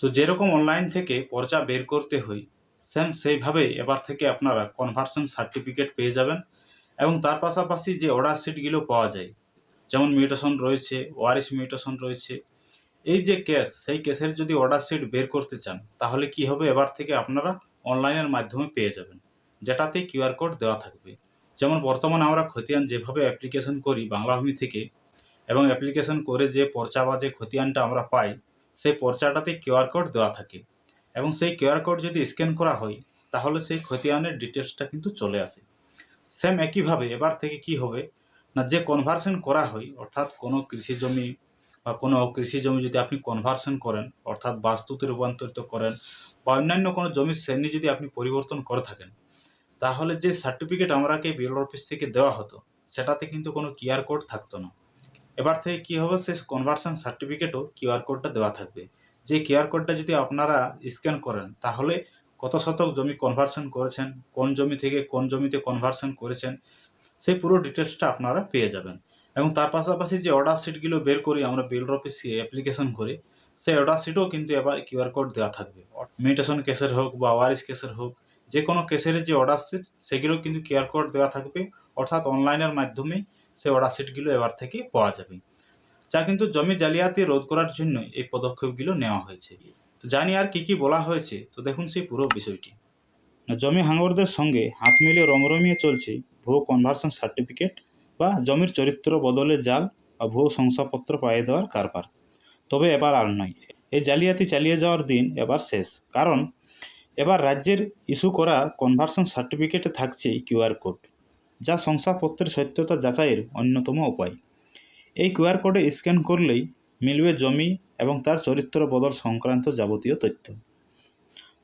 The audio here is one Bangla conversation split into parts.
তো যেরকম অনলাইন থেকে পর্চা বের করতে হয় সেম সেইভাবে এবার থেকে আপনারা কনভার্সন সার্টিফিকেট পেয়ে যাবেন এবং তার পাশাপাশি যে অর্ডার শিটগুলো পাওয়া যায়, যেমন মিউটেশন রয়েছে ওয়ারিস মিউটেশন রয়েছে, এই যে কেস সেই কেসের যদি অর্ডার শিট বের করতে চান, তাহলে কি হবে? এবার থেকে আপনারা অনলাইনের মাধ্যমে পেয়ে যাবেন, যেটাতে কিউআর কোড দেওয়া থাকবে। যেমন বর্তমানে আমরা খতিয়ান যেভাবে অ্যাপ্লিকেশন করি বাংলাভূমি থেকে, এবং অ্যাপ্লিকেশন করে যে পর্চা বা যে খতিয়ানটা আমরা পাই সেই পর্চাটাতে কিউআর কোড দেওয়া থাকে। এবং সেই কিউআর কোড যদি স্ক্যান করা হয়, তাহলে সেই খতিয়ানের ডিটেলসটা কিন্তু চলে আসে। সেম একইভাবে এবার থেকে কি হবে? না, যে কনভার্সন করা হয়, অর্থাৎ কোনো কৃষি জমি বা কোনো কৃষি জমি যদি আপনি কনভার্সন করেন, অর্থাৎ বাস্তুতে রূপান্তরিত করেন বা অন্যান্য কোনো জমির শ্রেণি যদি আপনি পরিবর্তন করে থাকেন, তাহলে যে সার্টিফিকেট আমরাকে বিএল অফিস থেকে দেওয়া হতো, সেটাতে কিন্তু কোনো কিউআর কোড থাকতো না। এবার থেকে কি হবে? সেই কনভার্সন সার্টিফিকেটও কিউআর কোডটা দেওয়া থাকবে। যে কিউআর কোডটা যদি আপনারা স্ক্যান করেন, তাহলে কত শতক জমি কনভার্সন করেছেন, কোন জমি থেকে কোন জমিতে কনভার্সন করেছেন, সেই পুরো ডিটেলসটা আপনারা পেয়ে যাবেন। এবং তার পাশাপাশি যে অর্ডার শিটগুলো বের করি আমরা বিল অফিসে অ্যাপ্লিকেশন করে, সেই অর্ডার শিটও কিন্তু এবার কিউআর কোড দেওয়া থাকবে। মিউটেশন কেসের হোক বা ওয়ারিস কেসের হোক, যে কোনো কেসের যে অর্ডার শিট সেগুলো কিন্তু কিউআর কোড দেওয়া থাকবে। অর্থাৎ অনলাইনের মাধ্যমে সেই অর্ডার শিটগুলো এবার থেকে পাওয়া যাবে। যা কিন্তু জমি জালিয়াতি রোধ করার জন্য এই পদক্ষেপগুলো নেওয়া হয়েছে। তো জানি আর কি কি বলা হয়েছে, তো দেখুন সেই পুরো বিষয়টি। জমি হাঙ্গরদের সঙ্গে হাত মিলিয়ে রমরমিয়ে চলছে ভুয়ো কনভার্সন সার্টিফিকেট বা জমির চরিত্র বদলে জাল বা ভুয়ো শংসাপত্র পাইয়ে দেওয়ার কারবার। তবে এবার আর নয়, এই জালিয়াতি চালিয়ে যাওয়ার দিন এবার শেষ। কারণ, এবার রাজ্যের ইস্যু করা কনভার্সন সার্টিফিকেটে থাকছে কিউআর কোড যা শংসাপত্রের সত্যতা যাচাইয়ের অন্যতম উপায়। এই কিউআর কোডে স্ক্যান করলেই মিলবে জমি এবং তার চরিত্র বদল সংক্রান্ত যাবতীয় তথ্য।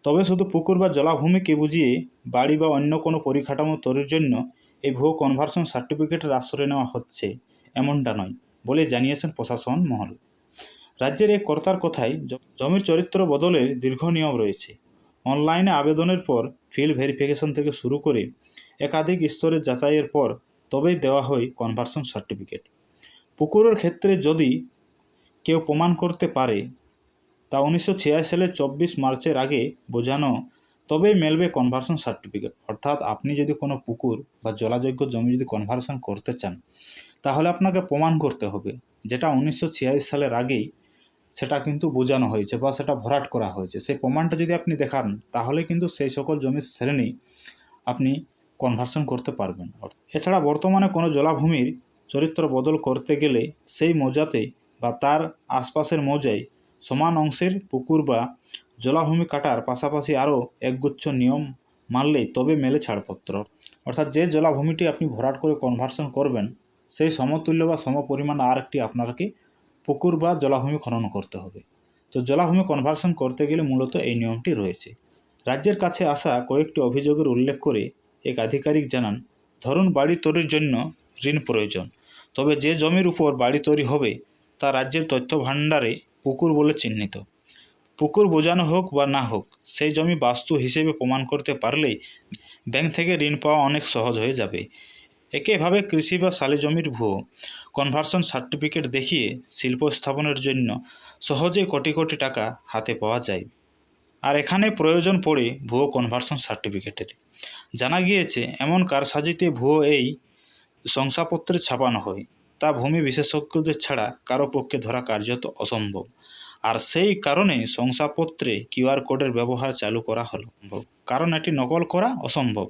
তবে শুধু পুকুর বা জলাভূমিকে বুঝিয়ে বাড়ি বা অন্য কোনো পরিকাঠামো তৈরির জন্য এই ভুয়ো কনভার্সন সার্টিফিকেটের আশ্রয় নেওয়া হচ্ছে, এমনটা নয়, বলে জানিয়েছেন প্রশাসন মহল। রাজ্যের এই কর্তার কথায় জমির চরিত্র বদলের দীর্ঘ নিয়ম রয়েছে। অনলাইনে আবেদনের পর ফিল্ড ভেরিফিকেশন থেকে শুরু করে একাধিক স্তরের যাচাইয়ের পর তবেই দেওয়া হয় কনভার্সন সার্টিফিকেট পুকুরের ক্ষেত্রে যদি কেউ প্রমাণ করতে পারে তা উনিশশো সালের চব্বিশ মার্চের আগে বোঝানো, তবেই মেলবে কনভার্সন সার্টিফিকেট অর্থাৎ আপনি যদি কোনো পুকুর বা জলাযোগ্য জমি যদি কনভার্সন করতে চান, তাহলে আপনাকে প্রমাণ করতে হবে। যেটা উনিশশো ছিয়াশি সালের আগেই সেটা কিন্তু বোঝানো হয়েছে বা সেটা ভরাট করা হয়েছে। সেই প্রমাণটা যদি আপনি দেখান, তাহলে কিন্তু সেই সকল জমির শ্রেণি আপনি কনভার্সন করতে পারবেন। এছাড়া বর্তমানে কোনো জলাভূমির চরিত্র বদল করতে গেলে সেই মৌজাতে বা তার আশপাশের মৌজায় সমান অংশের পুকুর বা জলাভূমি কাটার পাশাপাশি আরও একগুচ্ছ নিয়ম মানলেই তবে মেলে ছাড়পত্র। অর্থাৎ যে জলাভূমিটি আপনি ভরাট করে কনভার্সন করবেন, সেই সমতুল্য বা সমপরিমাণ আর একটি আপনাকে পুকুর বা জলাভূমি খনন করতে হবে। তো জলাভূমি কনভার্সন করতে গেলে মূলত এই নিয়মটি রয়েছে। রাজ্যের কাছে আসা কয়েকটি অভিযোগের উল্লেখ করে এক আধিকারিক জানান, ধরুন বাড়ি তৈরির জন্য ঋণ প্রয়োজন, তবে যে জমির উপর বাড়ি তৈরি হবে তা রাজ্যের তথ্য ভাণ্ডারে পুকুর বলে চিহ্নিত। পুকুর বোঝানো হোক বা না হোক, সেই জমি বাস্তু হিসেবে প্রমাণ করতে পারলে ব্যাংক থেকে ঋণ পাওয়া অনেক সহজ হয়ে যাবে। একইভাবে কৃষি বা শালি জমির ভুয়ো, কনভার্সন সার্টিফিকেট দেখিয়ে শিল্প স্থাপনের জন্য সহজে কোটি কোটি টাকা হাতে পাওয়া যায়। আর এখানে প্রয়োজন পড়ে ভুয়ো কনভার্সন সার্টিফিকেটের জানা গিয়েছে, এমন কারসাজিতে ভুয়ো এই শংসাপত্রে ছাপানো হয়। তা ভূমি বিশেষজ্ঞদের ছাড়া কারও পক্ষে ধরা কার্যত অসম্ভব। আর সেই কারণে শংসাপত্রে কিউআর কোডের ব্যবহার চালু করা হলো কারণ এটি নকল করা অসম্ভব।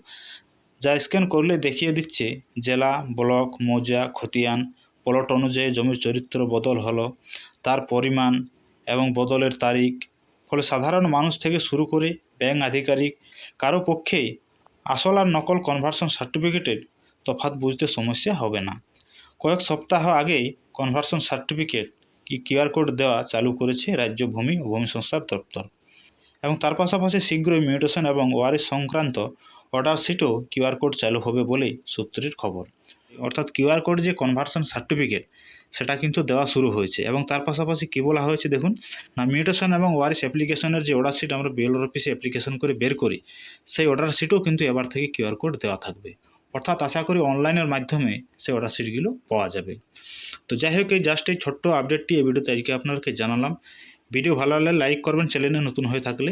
যা স্ক্যান করলে দেখিয়ে দিচ্ছে, জেলা, ব্লক, মৌজা, খতিয়ান, প্লট অনুযায়ী জমির চরিত্র বদল হলো, তার পরিমাণ এবং বদলের তারিখ ফলে সাধারণ মানুষ থেকে শুরু করে ব্যাংক আধিকারিক, কারও পক্ষেই আসল আর নকল কনভার্সন সার্টিফিকেটের তফাৎ বুঝতে সমস্যা হবে না। কয়েক সপ্তাহ আগেই কনভার্সন সার্টিফিকেট কি কিউআর কোড দেওয়া চালু করেছে রাজ্য ভূমি ও ভূমি সংস্থার দপ্তর। এবং তার পাশাপাশি শীঘ্রই মিউটেশন এবং ওয়ারিশ সংক্রান্ত অর্ডার শিটও কিউআর কোড চালু হবে বলেই সূত্রের খবর। অর্থাৎ কিউআর কোড যে কনভার্সন সার্টিফিকেট সেটা কিন্তু দেওয়া শুরু হয়েছে। এবং তার পাশাপাশি কী বলা হয়েছে দেখুন, না মিউটেশন এবং ওয়ারিস অ্যাপ্লিকেশনের যে অর্ডার শিট আমরা বিএলওর অফিসে অ্যাপ্লিকেশন করে বের করি, সেই অর্ডার শিটও কিন্তু এবার থেকে কিউআর কোড দেওয়া থাকবে। অর্থাৎ আশা করি অনলাইনের মাধ্যমে সেই অর্ডার শিটগুলো পাওয়া যাবে। তো যাই হোক, এই জাস্ট এই ছোট্ট আপডেটটি এই ভিডিওতে আজকে আপনাদেরকে জানালাম। ভিডিও ভালো লাগলে লাইক করবেন চ্যানেলে নতুন হয়ে থাকলে।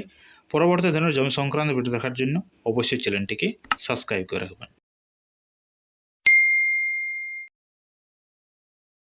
পরবর্তী ধরনের জমি সংক্রান্ত ভিডিও দেখার জন্য অবশ্যই চ্যানেলটিকে সাবস্ক্রাইব করে রাখবেন।